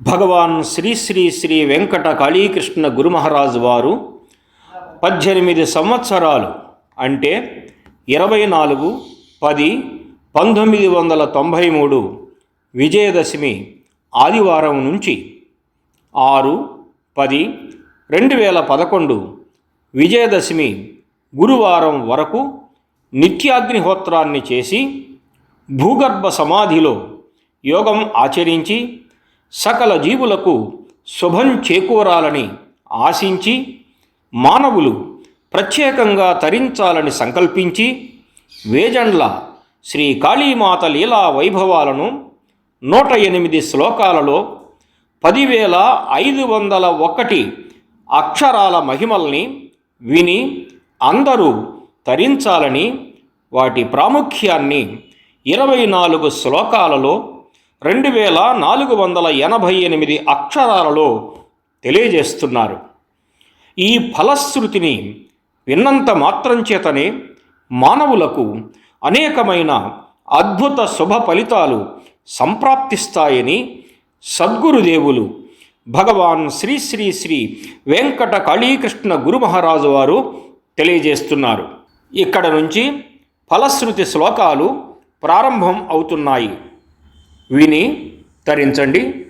భగవాన్ శ్రీ శ్రీ శ్రీ వెంకట కాళీకృష్ణ గురుమహారాజు వారు పద్దెనిమిది సంవత్సరాలు అంటే ఇరవై నాలుగు పది పంతొమ్మిది వందల తొంభై మూడు విజయదశమి ఆదివారం నుంచి ఆరు పది రెండు వేల పదకొండు విజయదశమి గురువారం వరకు నిత్యాగ్నిహోత్రాన్ని చేసి భూగర్భ సమాధిలో యోగం ఆచరించి సకల జీవులకు శుభం చేకూరాలని ఆశించి మానవులు ప్రత్యేకంగా తరించాలని సంకల్పించి వేజండ్ల శ్రీ కాళీమాత లీలా వైభవాలను నూట ఎనిమిది శ్లోకాలలో పదివేల ఐదు వందల ఒకటి అక్షరాల మహిమల్ని విని అందరూ తరించాలని వాటి ప్రాముఖ్యాన్ని ఇరవై నాలుగు శ్లోకాలలో రెండు వేల నాలుగు వందల ఎనభై ఎనిమిది అక్షరాలలో తెలియజేస్తున్నారు. ఈ ఫలశ్రుతిని విన్నంత మాత్రం చేతనే మానవులకు అనేకమైన అద్భుత శుభ ఫలితాలు సంప్రాప్తిస్తాయని సద్గురుదేవులు భగవాన్ శ్రీ శ్రీ శ్రీ వెంకట కాళీకృష్ణ గురు మహారాజు వారు తెలియజేస్తున్నారు. ఇక్కడ నుంచి ఫలశ్రుతి శ్లోకాలు ప్రారంభం అవుతున్నాయి. విని తరించండి.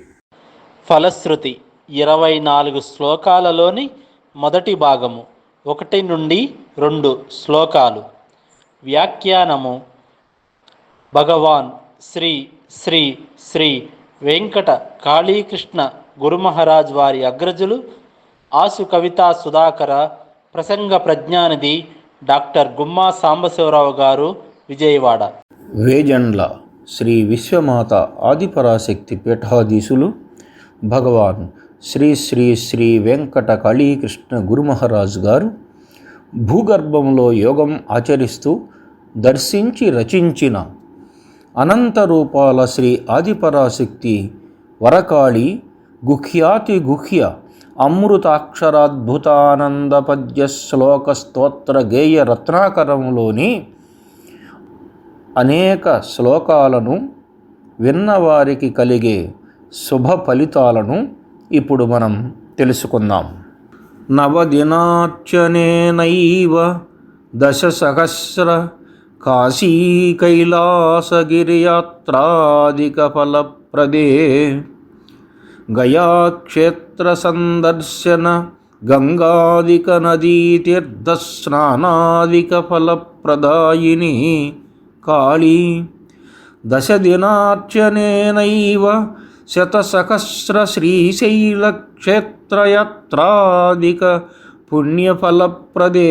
ఫలశ్రుతి ఇరవై నాలుగు శ్లోకాలలోని మొదటి భాగము ఒకటి నుండి రెండు శ్లోకాలు. వ్యాఖ్యానము భగవాన్ శ్రీ శ్రీ శ్రీ వెంకట కాళీకృష్ణ గురుమహారాజ్ వారి అగ్రజులు ఆసు కవితా సుధాకర ప్రసంగ ప్రజ్ఞానిధి డాక్టర్ గుమ్మా సాంబశివరావు గారు విజయవాడ. వేజండ్ల శ్రీ విశ్వమాత ఆదిపరాశక్తి పీఠాధీశులు భగవాన్ శ్రీ శ్రీ శ్రీ వెంకట కాళీకృష్ణ గురుమహారాజు గారు భూగర్భంలో యోగం ఆచరిస్తూ దర్శించి రచించిన అనంత రూపాల శ్రీ ఆదిపరాశక్తి వరకాళి గుహ్యాతి గుహ్య అమృతాక్షరాద్భుతానంద పద్య శ్లోక స్తోత్ర గేయ రత్నాకరంలోని అనేక శ్లోకాలను విన్నవారికి కలిగే శుభ ఫలితాలను ఇప్పుడు మనం తెలుసుకుందాం. నవదినార్చనేనైవ దశసహస్ర కాశీ కైలాసగిరియాత్రాదిక ఫలప్రదే గయాక్షేత్ర కాళీ దశదినార్చనేనైవ శతసహస్ర శ్రీశైలక్షేత్రయాత్రాదిక పుణ్యఫలప్రదే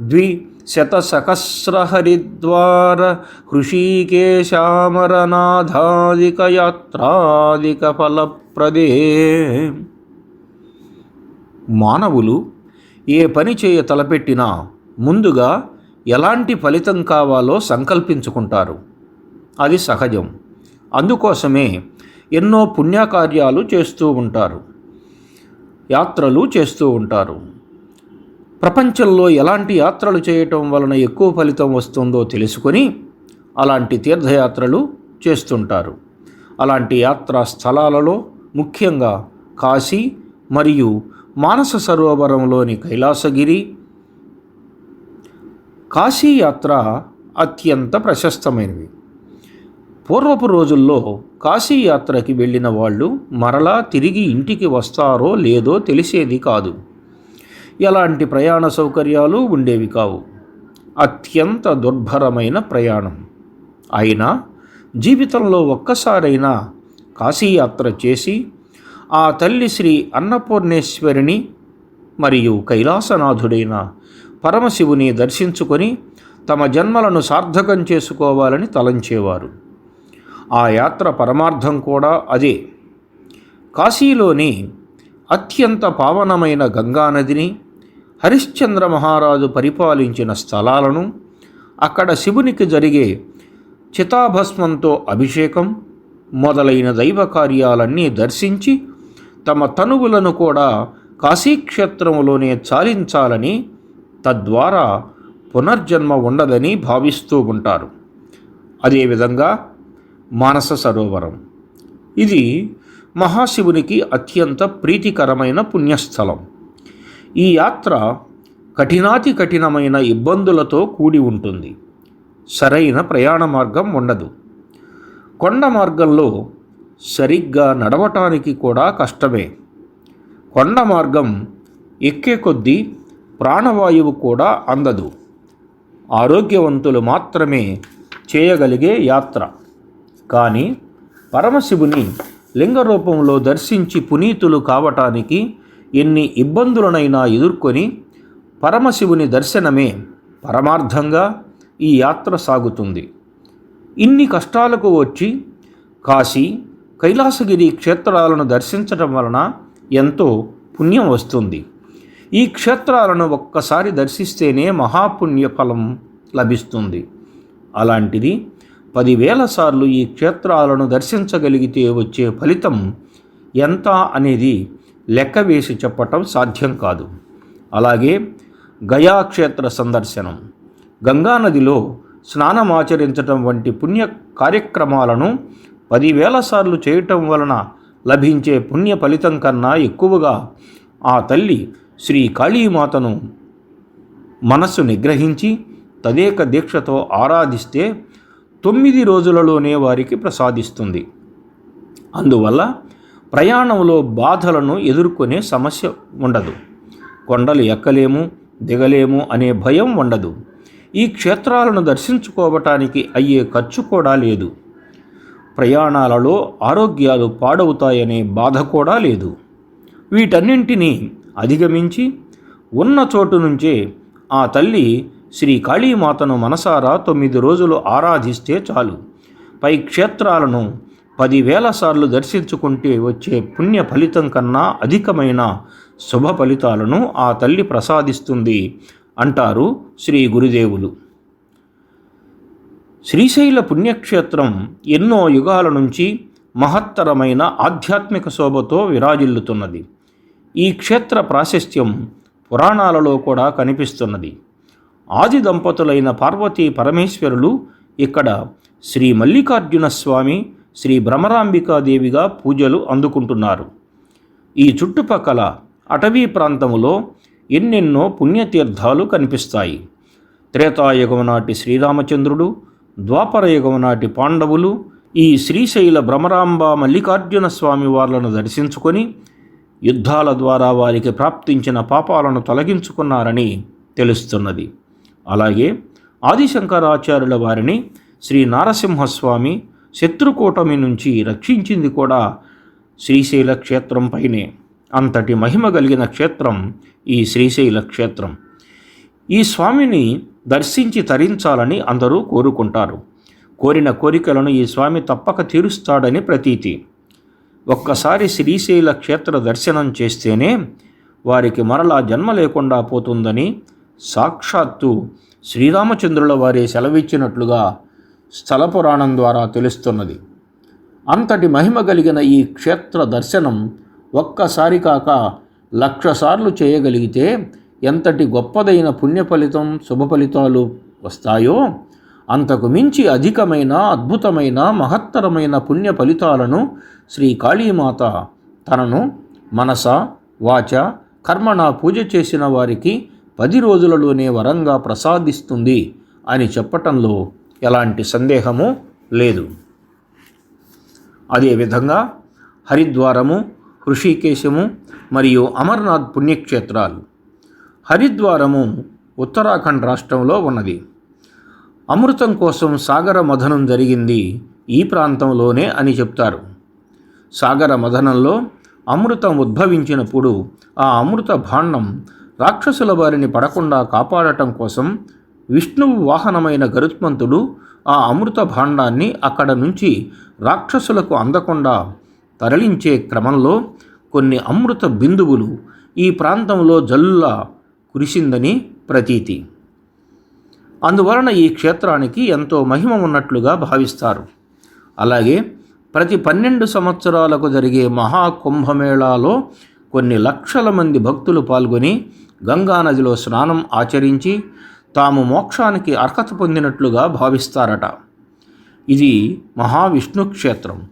ద్వి శతసహస్ర హరిద్వార హృషీకేశామరనాథాదిక ఫలప్రదే. మానవులు ఏ పని చేయ తలపెట్టినా ముందుగా ఎలాంటి ఫలితం కావాలో సంకల్పించుకుంటారు? అది సహజం. అందుకోసమే ఎన్నో పుణ్యకార్యాలు చేస్తూ ఉంటారు. యాత్రలు చేస్తూ ఉంటారు. ప్రపంచంలో ఎలాంటి యాత్రలు చేయటం వలన ఎక్కువ ఫలితం వస్తుందో తెలుసుకొని అలాంటి తీర్థయాత్రలు చేస్తుంటారు. అలాంటి యాత్రా స్థలాలలో ముఖ్యంగా కాశీ మరియు మానస సరోవరంలోని కైలాసగిరి కాశీయాత్ర అత్యంత ప్రశస్తమైనవి పూర్వపు రోజుల్లో కాశీయాత్రకి వెళ్ళిన వాళ్ళు మరలా తిరిగి ఇంటికి వస్తారో లేదో తెలిసేది కాదు. ఎలాంటి ప్రయాణ సౌకర్యాలు ఉండేవి కావు. అత్యంత దుర్భరమైన ప్రయాణం. అయినా జీవితంలో ఒక్కసారైనా కాశీయాత్ర చేసి ఆ తల్లి శ్రీ అన్నపూర్ణేశ్వరిని మరియు కైలాసనాథుడైన పరమశివుని దర్శించుకొని తమ జన్మలను సార్థకం చేసుకోవాలని తలంచేవారు. ఆ యాత్ర పరమార్థం కూడా అదే. కాశీలోని అత్యంత పావనమైన గంగానదిని హరిశ్చంద్ర మహారాజు పరిపాలించిన స్థలాలను అక్కడ శివునికి జరిగే చితాభస్మంతో అభిషేకం మొదలైన దైవ కార్యాలన్నీ దర్శించి తమ తనువులను కూడా కాశీక్షేత్రములోనే చాలించాలని తద్వారా పునర్జన్మ ఉండదని భావిస్తూ ఉంటారు. అదేవిధంగా మానస సరోవరం. ఇది మహాశివునికి అత్యంత ప్రీతికరమైన పుణ్యస్థలం. ఈ యాత్ర కఠినాతి కఠినమైన ఇబ్బందులతో కూడి ఉంటుంది. సరైన ప్రయాణ మార్గం ఉండదు. కొండ మార్గంలో సరిగ్గా నడవటానికి కూడా కష్టమే. కొండ మార్గం ఎక్కే కొద్దీ ప్రాణవాయువు కూడా అందదు. ఆరోగ్యవంతులు మాత్రమే చేయగలిగే యాత్ర. కానీ పరమశివుని లింగ రూపంలో దర్శించి పునీతులు కావటానికి ఎన్ని ఇబ్బందులనైనా ఎదుర్కొని పరమశివుని దర్శనమే పరమార్థంగా ఈ యాత్ర సాగుతుంది. ఇన్ని కష్టాలకు వచ్చి కాశీ కైలాసగిరి క్షేత్రాలను దర్శించటం వలన ఎంతో పుణ్యం వస్తుంది. ఈ క్షేత్రాలను ఒక్కసారి దర్శిస్తేనే మహాపుణ్య ఫలం లభిస్తుంది. అలాంటిది పదివేల సార్లు ఈ క్షేత్రాలను దర్శించగలిగితే వచ్చే ఫలితం ఎంత అనేది లెక్క వేసి చెప్పటం సాధ్యం కాదు. అలాగే గయా క్షేత్ర సందర్శనం గంగానదిలో స్నానమాచరించటం వంటి పుణ్య కార్యక్రమాలను పదివేల సార్లు చేయటం వలన లభించే పుణ్య ఫలితం కన్నా ఎక్కువగా ఆ తల్లి శ్రీ కాళీమాతను మనస్సు నిగ్రహించి తదేక దీక్షతో ఆరాధిస్తే తొమ్మిది రోజులలోనే వారికి ప్రసాదిస్తుంది. అందువల్ల ప్రయాణంలో బాధలను ఎదుర్కొనే సమస్య ఉండదు. కొండలు ఎక్కలేము దిగలేము అనే భయం ఉండదు. ఈ క్షేత్రాలను దర్శించుకోవటానికి అయ్యే ఖర్చు కూడా లేదు. ప్రయాణాలలో ఆరోగ్యాలు పాడవుతాయనే బాధ కూడా లేదు. వీటన్నింటినీ అధిగమించి ఉన్న చోటు నుంచే ఆ తల్లి శ్రీ కాళీమాతను మనసారా తొమ్మిది రోజులు ఆరాధిస్తే చాలు. పై క్షేత్రాలను పదివేల సార్లు దర్శించుకుంటే వచ్చే పుణ్య ఫలితం కన్నా అధికమైన శుభ ఫలితాలను ఆ తల్లి ప్రసాదిస్తుంది అంటారు శ్రీ గురుదేవులు. శ్రీశైల పుణ్యక్షేత్రం ఎన్నో యుగాల నుంచి మహత్తరమైన ఆధ్యాత్మిక శోభతో విరాజిల్లుతున్నది. ఈ క్షేత్ర ప్రాశస్త్యం పురాణాలలో కూడా కనిపిస్తున్నది. ఆది దంపతులైన పార్వతీ పరమేశ్వరులు ఇక్కడ శ్రీ మల్లికార్జున స్వామి శ్రీ భ్రమరాంబికాదేవిగా పూజలు అందుకుంటున్నారు. ఈ చుట్టుపక్కల అటవీ ప్రాంతములో ఎన్నెన్నో పుణ్యతీర్థాలు కనిపిస్తాయి. త్రేతాయుగం నాటి శ్రీరామచంద్రుడు ద్వాపరయుగం నాటి పాండవులు ఈ శ్రీశైల భ్రమరాంబ మల్లికార్జున స్వామి వార్లను దర్శించుకొని యుద్ధాల ద్వారా వారికి ప్రాప్తించిన పాపాలను తొలగించుకున్నారని తెలుస్తున్నది. అలాగే ఆదిశంకరాచార్యుల వారిని శ్రీ నారసింహస్వామి శత్రుకూటమి నుంచి రక్షించింది కూడా శ్రీశైల క్షేత్రంపైనే అంతటి మహిమ కలిగిన క్షేత్రం ఈ శ్రీశైల క్షేత్రం. ఈ స్వామిని దర్శించి తరించాలని అందరూ కోరుకుంటారు. కోరిన కోరికలను ఈ స్వామి తప్పక తీరుస్తాడని ప్రతీతి. ఒక్కసారి శ్రీశైల క్షేత్ర దర్శనం చేస్తేనే వారికి మరలా జన్మ లేకుండా పోతుందని సాక్షాత్తు శ్రీరామచంద్రుల వారే సెలవిచ్చినట్లుగా స్థల పురాణం ద్వారా తెలుస్తున్నది. అంతటి మహిమ కలిగిన ఈ క్షేత్ర దర్శనం ఒక్కసారి కాక లక్షసార్లు చేయగలిగితే ఎంతటి గొప్పదైన పుణ్య ఫలితం శుభ ఫలితాలు వస్తాయో అంతకు మించి అధికమైన అద్భుతమైన మహత్తరమైన పుణ్య ఫలితాలను శ్రీ కాళీమాత తనను మనస వాచ కర్మణ పూజ చేసిన వారికి పది రోజులలోనే వరంగా ప్రసాదిస్తుంది అని చెప్పటంలో ఎలాంటి సందేహము లేదు. అదేవిధంగా హరిద్వారము హృషికేశము మరియు అమర్నాథ్ పుణ్యక్షేత్రాలు. హరిద్వారము ఉత్తరాఖండ్ రాష్ట్రంలో ఉన్నది. అమృతం కోసం సాగర మథనం జరిగింది ఈ ప్రాంతంలోనే అని చెప్తారు. సాగర మథనంలో అమృతం ఉద్భవించినప్పుడు ఆ అమృత భాండం రాక్షసుల వారిని పడకుండా కాపాడటం కోసం విష్ణువు వాహనమైన గరుత్మంతుడు ఆ అమృత భాండాన్ని అక్కడ నుంచి రాక్షసులకు అందకుండా తరలించే క్రమంలో కొన్ని అమృత బిందువులు ఈ ప్రాంతంలో జల్లులా కురిసిందని ప్రతీతి. అందువలన ఈ క్షేత్రానికి ఎంతో మహిమ ఉన్నట్లుగా భావిస్తారు. అలాగే ప్రతి పన్నెండు సంవత్సరాలకు జరిగే మహాకుంభమేళాలో కొన్ని లక్షల మంది భక్తులు పాల్గొని గంగానదిలో స్నానం ఆచరించి తాము మోక్షానికి అర్హత పొందినట్లుగా భావిస్తారట. ఇది మహావిష్ణు క్షేత్రం.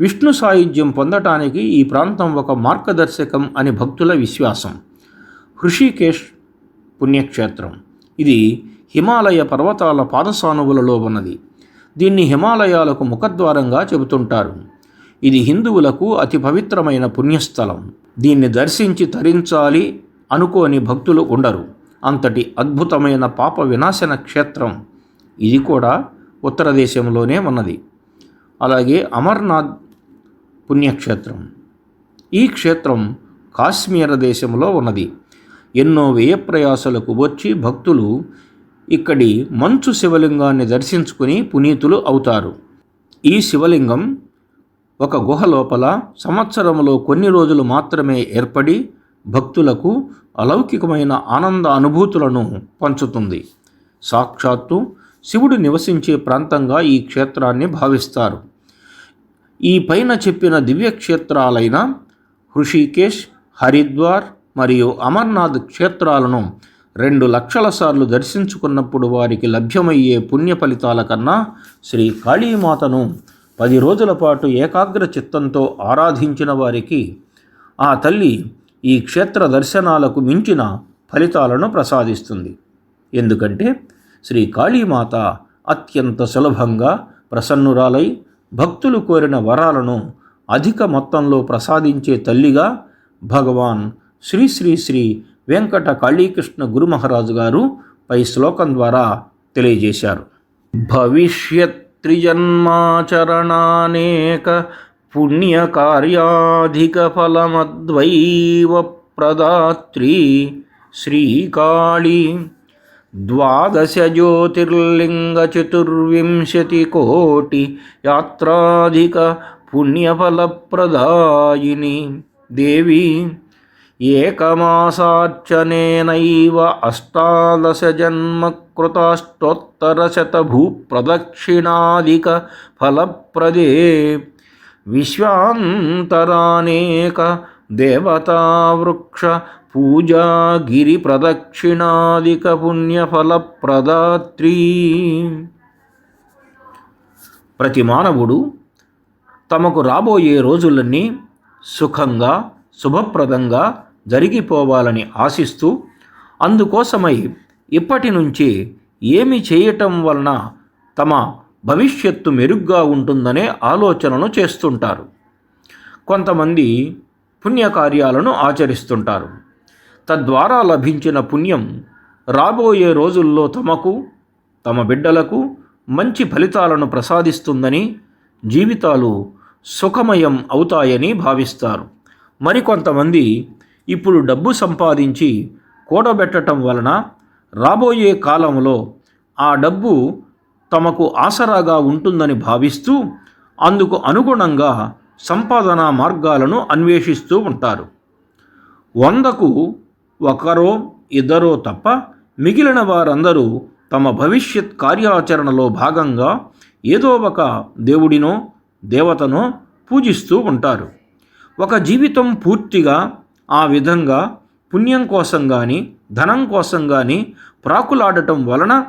విష్ణు సాయుధ్యం పొందటానికి ఈ ప్రాంతం ఒక మార్గదర్శకం అని భక్తుల విశ్వాసం. హృషికేశ్ పుణ్యక్షేత్రం. ఇది హిమాలయ పర్వతాల పాదసానువులలో ఉన్నది. దీన్ని హిమాలయాలకు ముఖద్వారంగా చెబుతుంటారు. ఇది హిందువులకు అతి పవిత్రమైన పుణ్యస్థలం. దీన్ని దర్శించి తరించాలి అనుకోని భక్తులు ఉండరు. అంతటి అద్భుతమైన పాప వినాశన క్షేత్రం ఇది కూడా ఉత్తర దేశంలోనే ఉన్నది. అలాగే అమర్నాథ్ పుణ్యక్షేత్రం. ఈ క్షేత్రం కాశ్మీర దేశంలో ఉన్నది. ఎన్నో వ్యయప్రయాసలకు వచ్చి భక్తులు ఇక్కడి మంచు శివలింగాన్ని దర్శించుకుని పునీతులు అవుతారు. ఈ శివలింగం ఒక గుహ లోపల సంవత్సరంలో కొన్ని రోజులు మాత్రమే ఏర్పడి భక్తులకు అలౌకికమైన ఆనంద అనుభూతులను పంచుతుంది. సాక్షాత్తు శివుడు నివసించే ప్రాంతంగా ఈ క్షేత్రాన్ని భావిస్తారు. ఈ పైన చెప్పిన దివ్యక్షేత్రాలైన హృషికేశ్ హరిద్వార్ మరియు అమర్నాథ్ క్షేత్రాలను రెండు లక్షల సార్లు దర్శించుకున్నప్పుడు వారికి లభ్యమయ్యే పుణ్య ఫలితాల కన్నా శ్రీ కాళీమాతను పది రోజుల పాటు ఏకాగ్ర చిత్తంతో ఆరాధించిన వారికి ఆ తల్లి ఈ క్షేత్ర దర్శనాలకు మించిన ఫలితాలను ప్రసాదిస్తుంది. ఎందుకంటే శ్రీ కాళీమాత అత్యంత సులభంగా ప్రసన్నురాలై భక్తులు కోరిన వరాలను అధిక మొత్తంలో ప్రసాదించే తల్లిగా భగవాన్ శ్రీ శ్రీ శ్రీ వెంకట కాళీకృష్ణ గురు మహారాజు గారు పై శ్లోకం ద్వారా తెలియజేశారు. భవిష్యత్ త్రిజన్మాచరణానేక పుణ్యకార్యాధిక ఫలమద్వైవ ప్రదాత్రి శ్రీకాళీ ద్వాదశ జ్యోతిర్లింగ చతుర్వింశతి కోటి యాత్రాధిక పుణ్యఫలప్రదాయిని. దేవి ఏకమాసార్చనేనైవ అష్టాదశ జన్మ ఫలప్రదే. విశ్వాంతరానేక దేవతావృక్ష పూజా గిరి ప్రదక్షిణాధిక పుణ్యఫలప్రదాత్రీ. ప్రతి మానవుడు తమకు రాబోయే రోజులన్నీ సుఖంగా శుభప్రదంగా జరిగిపోవాలని ఆశిస్తూ అందుకోసమై ఇప్పటి నుంచి ఏమి చేయటం వలన తమ భవిష్యత్తు మెరుగ్గా ఉంటుందనే ఆలోచనను చేస్తుంటారు. కొంతమంది పుణ్యకార్యాలను ఆచరిస్తుంటారు. తద్వారా లభించిన పుణ్యం రాబోయే రోజుల్లో తమకు తమ బిడ్డలకు మంచి ఫలితాలను ప్రసాదిస్తుందని జీవితాలు సుఖమయం అవుతాయని భావిస్తారు. మరికొంతమంది ఇప్పుడు డబ్బు సంపాదించి కూడబెట్టడం వలన రాబోయే కాలంలో ఆ డబ్బు తమకు ఆసరాగా ఉంటుందని భావిస్తూ అందుకు అనుగుణంగా సంపాదన మార్గాలను అన్వేషిస్తూ ఉంటారు. వందకు ఒకరో ఇద్దరో తప్ప మిగిలిన వారందరూ తమ భవిష్యత్ కార్యాచరణలో భాగంగా ఏదో ఒక దేవుడినో దేవతనో పూజిస్తూ ఉంటారు. ఒక జీవితం పూర్తిగా ఆ విధంగా పుణ్యం కోసం కానీ ధనం కోసం కానీ ప్రాకులాడటం వలన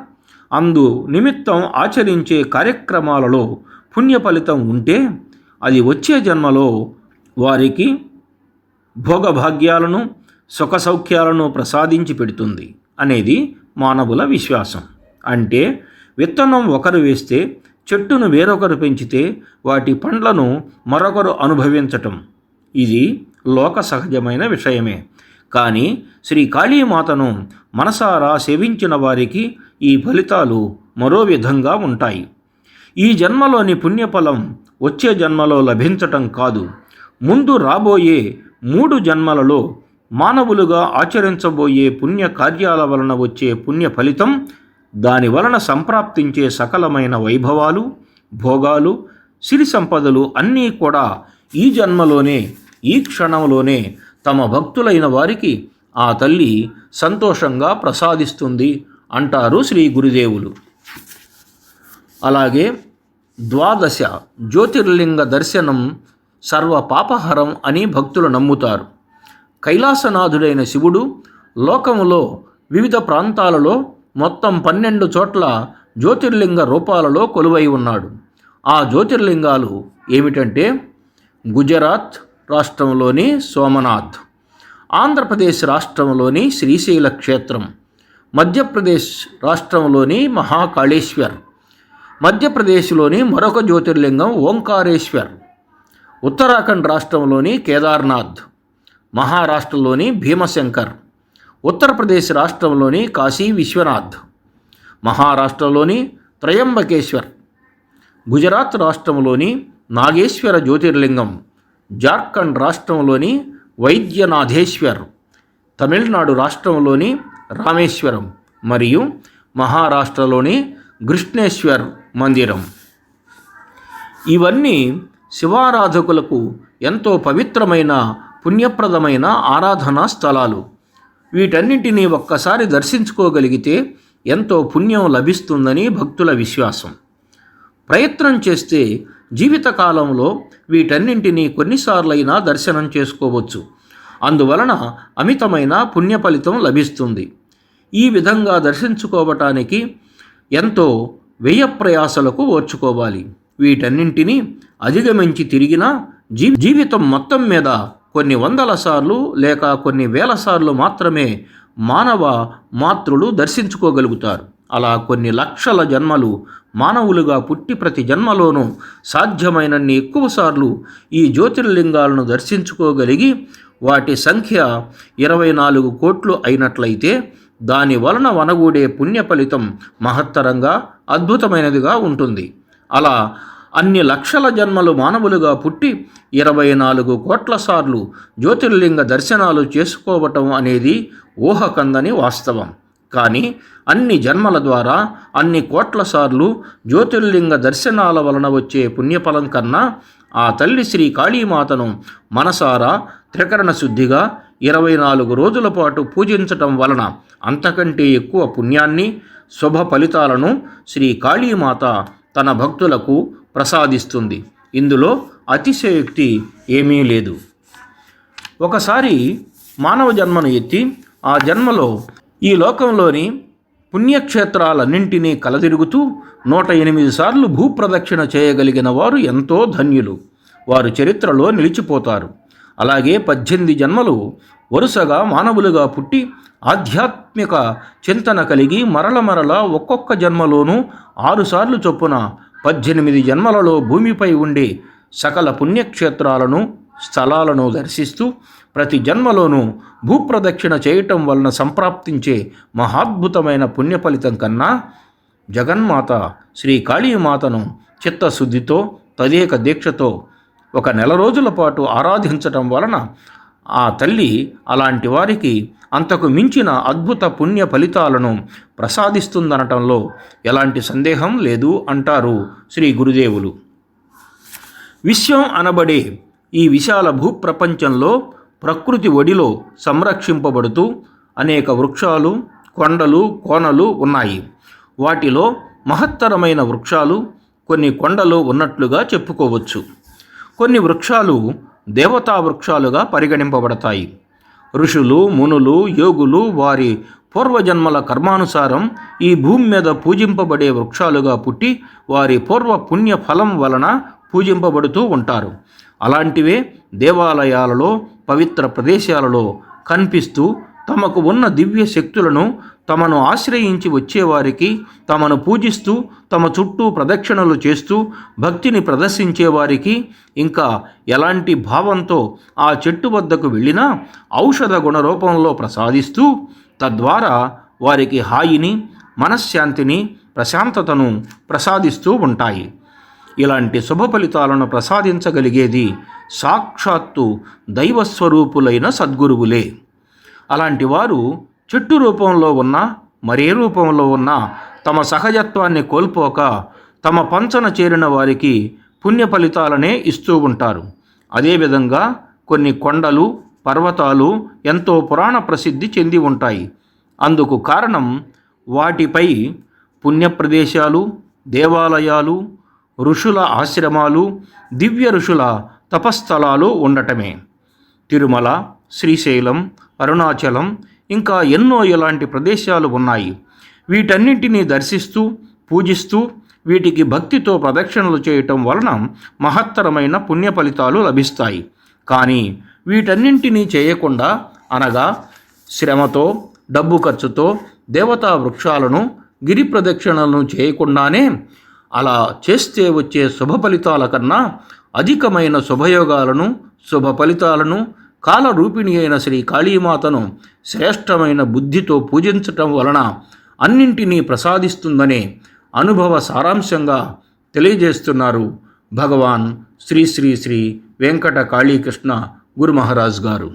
అందు నిమిత్తం ఆచరించే కార్యక్రమాలలో పుణ్య ఫలితం ఉంటే అది వచ్చే జన్మలో వారికి భోగభాగ్యాలను సుఖ సౌఖ్యాలను ప్రసాదించి పెడుతుంది అనేది మానవుల విశ్వాసం. అంటే విత్తనం ఒకరు వేస్తే చెట్టును వేరొకరు పెంచితే వాటి పండ్లను మరొకరు అనుభవించటం. ఇది లోక సహజమైన విషయమే. కానీ శ్రీ కాళీమాతను మనసారా సేవించిన వారికి ఈ ఫలితాలు మరో విధంగా ఉంటాయి. ఈ జన్మలోని పుణ్యఫలం వచ్చే జన్మలో లభించటం కాదు. ముందు రాబోయే మూడు జన్మలలో మానవులుగా ఆచరించబోయే పుణ్య కార్యాల వలన వచ్చే పుణ్య ఫలితం దాని వలన సంప్రాప్తించే సకలమైన వైభవాలు భోగాలు సిరి సంపదలు అన్నీ కూడా ఈ జన్మలోనే ఈ క్షణంలోనే తమ భక్తులైన వారికి ఆ తల్లి సంతోషంగా ప్రసాదిస్తుంది అంటారు శ్రీ గురుదేవులు. అలాగే ద్వాదశ జ్యోతిర్లింగ దర్శనం సర్వ పాపహరం అని భక్తులు నమ్ముతారు. కైలాసనాథుడైన శివుడు లోకములో వివిధ ప్రాంతాలలో మొత్తం పన్నెండు చోట్ల జ్యోతిర్లింగ రూపాలలో కొలువై ఉన్నాడు. ఆ జ్యోతిర్లింగాలు ఏమిటంటే గుజరాత్ రాష్ట్రంలోని సోమనాథ్ ఆంధ్రప్రదేశ్ రాష్ట్రంలోని శ్రీశైల క్షేత్రం మధ్యప్రదేశ్ రాష్ట్రంలోని మహాకాళేశ్వర్ మధ్యప్రదేశ్లోని మరొక జ్యోతిర్లింగం ఓంకారేశ్వర్ ఉత్తరాఖండ్ రాష్ట్రంలోని కేదార్నాథ్ మహారాష్ట్రలోని భీమశంకర్ ఉత్తరప్రదేశ్ రాష్ట్రంలోని కాశీ విశ్వనాథ్ మహారాష్ట్రలోని త్రయంబకేశ్వర్ గుజరాత్ రాష్ట్రంలోని నాగేశ్వర జ్యోతిర్లింగం. జార్ఖండ్ రాష్ట్రంలోని వైద్యనాథేశ్వర్ తమిళనాడు రాష్ట్రంలోని రామేశ్వరం మరియు మహారాష్ట్రలోని కృష్ణేశ్వర్ మందిరం. ఇవన్నీ శివారాధకులకు ఎంతో పవిత్రమైన పుణ్యప్రదమైన ఆరాధనా స్థలాలు. వీటన్నింటినీ ఒక్కసారి దర్శించుకోగలిగితే ఎంతో పుణ్యం లభిస్తుందని భక్తుల విశ్వాసం. ప్రయత్నం చేస్తే జీవితకాలంలో వీటన్నింటినీ కొన్నిసార్లైనా దర్శనం చేసుకోవచ్చు. అందువలన అమితమైన పుణ్య ఫలితం లభిస్తుంది. ఈ విధంగా దర్శించుకోవటానికి ఎంతో వ్యయ ప్రయాసలకు ఓర్చుకోవాలి. వీటన్నింటినీ అధిగమించి తిరిగినా జీ జీవితం మొత్తం మీద కొన్ని వందల సార్లు లేక కొన్ని వేల సార్లు మాత్రమే మానవ మాతృలు దర్శించుకోగలుగుతారు. అలా కొన్ని లక్షల జన్మలు మానవులుగా పుట్టి ప్రతి జన్మలోనూ సాధ్యమైనన్ని ఎక్కువసార్లు ఈ జ్యోతిర్లింగాలను దర్శించుకోగలిగి వాటి సంఖ్య ఇరవై నాలుగు కోట్లు అయినట్లయితే దాని వలన వనగూడే పుణ్య ఫలితం మహత్తరంగా అద్భుతమైనదిగా ఉంటుంది. అలా అన్ని లక్షల జన్మలు మానవులుగా పుట్టి ఇరవై నాలుగు కోట్ల సార్లు జ్యోతిర్లింగ దర్శనాలు చేసుకోవటం అనేది ఊహకందని వాస్తవం. కానీ అన్ని జన్మల ద్వారా అన్ని కోట్ల సార్లు జ్యోతిర్లింగ దర్శనాల వలన వచ్చే పుణ్యఫలం కన్నా ఆ తల్లి శ్రీ కాళీమాతను మనసారా త్రికరణ శుద్ధిగా ఇరవై నాలుగు రోజుల పాటు పూజించటం వలన అంతకంటే ఎక్కువ పుణ్యాన్ని శుభ ఫలితాలను శ్రీ కాళీమాత తన భక్తులకు ప్రసాదిస్తుంది. ఇందులో అతిశయోక్తి ఏమీ లేదు. ఒకసారి మానవ జన్మను ఎత్తి ఆ జన్మలో ఈ లోకంలోని పుణ్యక్షేత్రాలన్నింటినీ కలదిరుగుతూ నూట ఎనిమిది సార్లు భూప్రదక్షిణ చేయగలిగిన వారు ఎంతో ధన్యులు. వారు చరిత్రలో నిలిచిపోతారు. అలాగే పద్దెనిమిది జన్మలు వరుసగా మానవులుగా పుట్టి ఆధ్యాత్మిక చింతన కలిగి మరల మరల ఒక్కొక్క జన్మలోనూ ఆరుసార్లు చొప్పున పద్దెనిమిది జన్మలలో భూమిపై ఉండే సకల పుణ్యక్షేత్రాలను స్థలాలను దర్శిస్తూ ప్రతి జన్మలోనూ భూప్రదక్షిణ చేయటం వలన సంప్రాప్తించే మహాద్భుతమైన పుణ్య ఫలితం కన్నా జగన్మాత శ్రీ కాళీమాతను చిత్తశుద్ధితో తదేక దీక్షతో ఒక నెల రోజుల పాటు ఆరాధించటం వలన ఆ తల్లి అలాంటి వారికి అంతకు మించిన అద్భుత పుణ్య ఫలితాలను ప్రసాదిస్తుందనటంలో ఎలాంటి సందేహం లేదు అంటారు శ్రీ గురుదేవులు. విశ్వం అనబడే ఈ విశాల భూప్రపంచంలో ప్రకృతి ఒడిలో సంరక్షింపబడుతూ అనేక వృక్షాలు కొండలు కోనలు ఉన్నాయి. వాటిలో మహత్తరమైన వృక్షాలు కొన్ని కొండలు ఉన్నట్లుగా చెప్పుకోవచ్చు. కొన్ని వృక్షాలు దేవతా వృక్షాలుగా పరిగణింపబడతాయి. ఋషులు మునులు యోగులు వారి పూర్వజన్మల కర్మానుసారం ఈ భూమి మీద పూజింపబడే వృక్షాలుగా పుట్టి వారి పూర్వ పుణ్య ఫలం వలన పూజింపబడుతూ ఉంటారు. అలాంటివే దేవాలయాలలో పవిత్ర ప్రదేశాలలో కనిపిస్తూ తమకు ఉన్న దివ్య శక్తులను తమను ఆశ్రయించి వచ్చేవారికి తమను పూజిస్తూ తమ చుట్టూ ప్రదక్షిణలు చేస్తూ భక్తిని ప్రదర్శించేవారికి ఇంకా ఎలాంటి భావంతో ఆ చెట్టు వద్దకు వెళ్ళినా ఔషధ గుణ రూపంలో ప్రసాదిస్తూ తద్వారా వారికి హాయిని మనశ్శాంతిని ప్రశాంతతను ప్రసాదిస్తూ ఉంటాయి. ఇలాంటి శుభ ఫలితాలను ప్రసాదించగలిగేది సాక్షాత్తు దైవస్వరూపులైన సద్గురువులే. అలాంటి వారు చెట్టు రూపంలో ఉన్న మరే రూపంలో ఉన్న తమ సహజత్వాన్ని కోల్పోక తమ పంచన చేరిన వారికి పుణ్య ఫలితాలనే ఇస్తూ ఉంటారు. అదేవిధంగా కొన్ని కొండలు పర్వతాలు ఎంతో పురాణ ప్రసిద్ధి చెంది ఉంటాయి. అందుకు కారణం వాటిపై పుణ్య ప్రదేశాలు దేవాలయాలు ఋషుల ఆశ్రమాలు దివ్య ఋషుల తపస్థలాలు ఉండటమే. తిరుమల శ్రీశైలం అరుణాచలం ఇంకా ఎన్నో ఇలాంటి ప్రదేశాలు ఉన్నాయి. వీటన్నింటినీ దర్శిస్తూ పూజిస్తూ వీటికి భక్తితో ప్రదక్షిణలు చేయటం వలన మహత్తరమైన పుణ్య ఫలితాలు లభిస్తాయి. కానీ వీటన్నింటినీ చేయకుండా అనగా శ్రమతో డబ్బు ఖర్చుతో దేవతా వృక్షాలను గిరి ప్రదక్షిణలను చేయకుండానే అలా చేస్తే వచ్చే శుభ ఫలితాల కన్నా అధికమైన శుభయోగాలను శుభ ఫలితాలను కాలరూపిణి అయిన శ్రీ కాళీమాతను శ్రేష్టమైన బుద్ధితో పూజించటం వలన అన్నింటినీ ప్రసాదిస్తుందనే అనుభవ సారాంశంగా తెలియజేస్తున్నారు భగవాన్ శ్రీ శ్రీ శ్రీ వెంకట కాళీకృష్ణ గురు మహారాజ్ గారు.